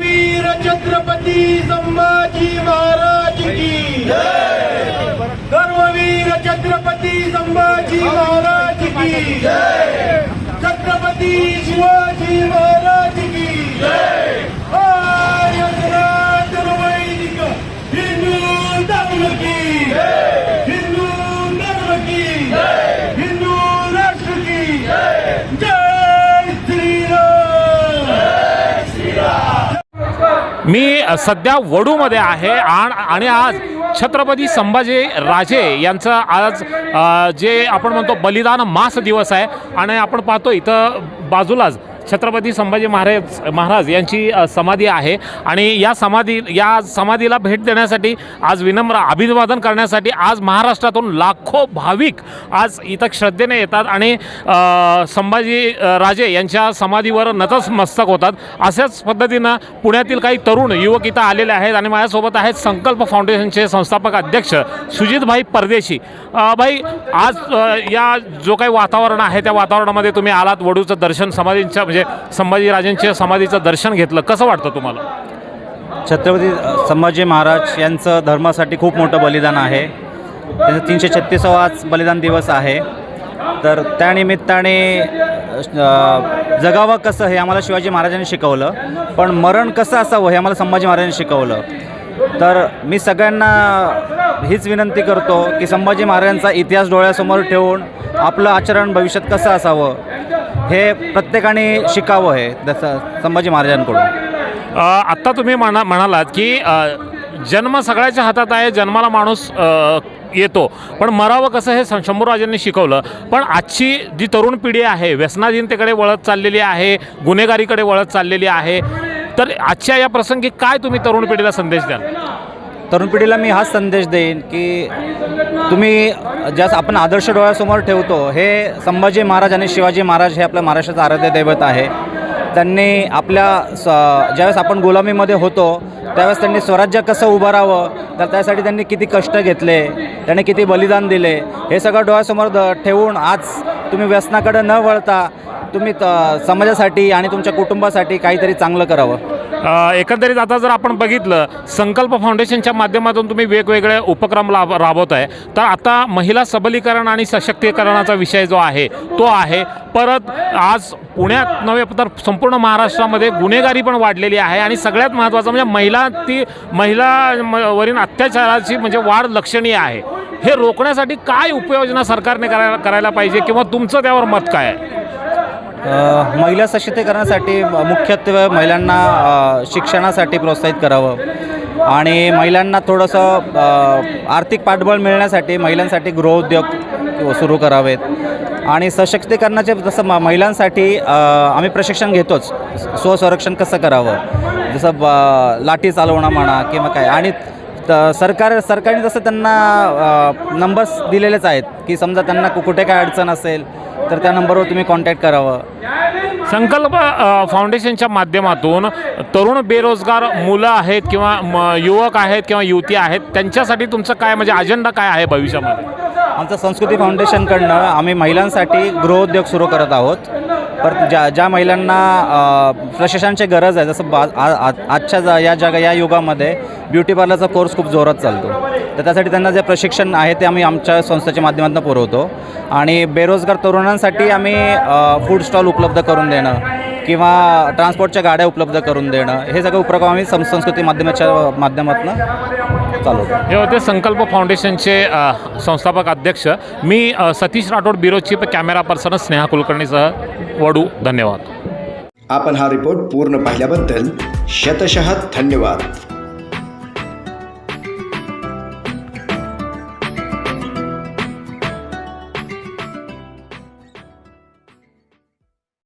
वीर छत्रपती संभाजी महाराज की धर्मवीर छत्रपती संभाजी महाराज की छत्रपती शिवाजी महाराज की आर्य सनातन वैदिक हिंदू धर्म की हिंदू धर्म की हिंदू राष्ट्र की जय। मी सध्या वडूमध्ये आहे. आणि आज छत्रपती संभाजी राजे यांचं आज जे आपण म्हणतो बलिदान मास दिवस आहे. आणि आपण पाहतो इथं बाजूलाच छत्रपती संभाजी महाराज महाराज यांची समाधी आहे. आणि या समाधी या समाधीला भेट देण्यासाठी आज विनम्र अभिवादन करण्यासाठी आज महाराष्ट्रातून लाखो भाविक आज इथं श्रद्धेने येतात आणि संभाजी राजे यांच्या समाधीवर नतमस्तक होतात. अशाच पद्धतीनं पुण्यातील काही तरुण युवक इथं आलेले आहेत आणि माझ्यासोबत आहेत संकल्प फाउंडेशनचे संस्थापक अध्यक्ष सुजितभाई परदेशी. भाई आज या जो काही वातावरण आहे त्या वातावरणामध्ये तुम्ही आलात. वडूचं दर्शन समाधींच्या म्हणजे संभाजीराजेंच्या समाधीचं दर्शन घेतलं. कसं वाटतं तुम्हाला? छत्रपती संभाजी महाराज यांचं धर्मासाठी खूप मोठं बलिदान आहे. त्यांचं तीनशे छत्तीसावाच बलिदान दिवस आहे. तर त्यानिमित्ताने जगावं कसं हे आम्हाला शिवाजी महाराजांनी शिकवलं. पण मरण कसं असावं हे आम्हाला संभाजी महाराजांनी शिकवलं. तर मी सगळ्यांना हीच विनंती करतो की संभाजी महाराजांचा इतिहास डोळ्यासमोर ठेवून आपलं आचरण भविष्यात कसं असावं हे प्रत्येकाने शिकावं हे जसं संभाजी महाराजांकडून. आत्ता तुम्ही म्हणा म्हणालात की जन्म सगळ्याच्या हातात आहे जन्माला माणूस येतो. पण मरावं कसं हे शंभूराजांनी शिकवलं. पण आजची जी तरुण पिढी आहे व्यसनाधीनतेकडे वळत चाललेली आहे गुन्हेगारीकडे वळत चाललेली आहे तर आजच्या या प्रसंगी काय तुम्ही तरुण पिढीला संदेश द्याल? तरुण पिढीला मी हाच संदेश देईन की तुम्ही ज्यास आपण आदर्श डोळ्यासमोर ठेवतो हे संभाजी महाराज आणि शिवाजी महाराज हे आपल्या महाराष्ट्राचं आराध्य दैवत आहे. त्यांनी आपल्या स ज्यावेळेस आपण गुलामीमध्ये होतो त्यावेळेस त्यांनी स्वराज्य कसं उभं राहावं तर त्यासाठी त्यांनी किती कष्ट घेतले त्यांनी किती बलिदान दिले हे सगळं डोळ्यासमोर द ठेवून आज तुम्ही व्यसनाकडे न वळता तुम्ही त समाजासाठी आणि तुमच्या कुटुंबासाठी काहीतरी चांगलं करावं. एकंदरीत आता जर आपण बघितलं संकल्प फाउंडेशनच्या माध्यमातून तुम्ही वेगवेगळे उपक्रम लाभ राबवत आहे तर आता महिला सबलीकरण आणि सशक्तीकरणाचा विषय जो आहे तो आहे. परत आज पुण्यात नव्हे तर संपूर्ण महाराष्ट्रामध्ये गुन्हेगारी पण वाढलेली आहे आणि सगळ्यात महत्त्वाचं म्हणजे महिला ती महिला म- वरील अत्याचाराची म्हणजे वाढ लक्षणीय आहे. हे रोखण्यासाठी काय उपाययोजना सरकारने करायला करायला पाहिजे किंवा तुमचं त्यावर मत काय आहे? महिला सशक्तीकरणासाठी मुख्यत्वे महिलांना शिक्षणासाठी प्रोत्साहित करावं. आणि महिलांना थोडंसं आर्थिक पाठबळ मिळण्यासाठी महिलांसाठी गृहोद्योग सुरू करावेत. आणि सशक्तीकरणाचे जसं म महिलांसाठी आम्ही प्रशिक्षण घेतोच. स्वसंरक्षण कसं करावं? जसं ब लाठी चालवणं म्हणा किंवा काय. आणि तर सरकार सरकारने जसं त्यांना नंबर्स दिलेलेच आहेत की समजा त्यांना कु- कुठे काय अडचण असेल तर त्या नंबरवर तुम्ही कॉन्टॅक्ट करावं. संकल्प फाउंडेशनच्या माध्यमातून तरुण बेरोजगार मुलं आहेत किंवा युवक आहेत किंवा युवती आहेत त्यांच्यासाठी तुमचं काय म्हणजे अजेंडा काय आहे भविष्यामध्ये? आमचं संस्कृती फाउंडेशनकडनं आम्ही महिलांसाठी गृहोद्योग सुरू करत आहोत. पर ज्या ज्या महिलांना प्रशासनाची प्रशिक्षणाची गरज आहे जसं बा आजच्या जा या जगा या युगामध्ये ब्युटी पार्लरचा कोर्स खूप जोरात चालतो. तर त्यासाठी त्यांना जे प्रशिक्षण आहे ते आम्ही आमच्या संस्थेच्या माध्यमातून पुरवतो. आणि बेरोजगार तरुणांसाठी आम्ही फूड स्टॉल उपलब्ध करून देणं किंवा ट्रान्सपोर्टच्या गाड्या उपलब्ध करून देणं हे सगळे उपक्रम आम्ही सं संस्कृती माध्यमाच्या माध्यमातून चालवतो. हे होते संकल्प फाउंडेशनचे संस्थापक अध्यक्ष. मी Satish Rathod bureau chief camera person Sneha कुलकर्णीसह. वाढू. धन्यवाद. आपण हा रिपोर्ट पूर्ण पाहिल्याबद्दल शतशः धन्यवाद.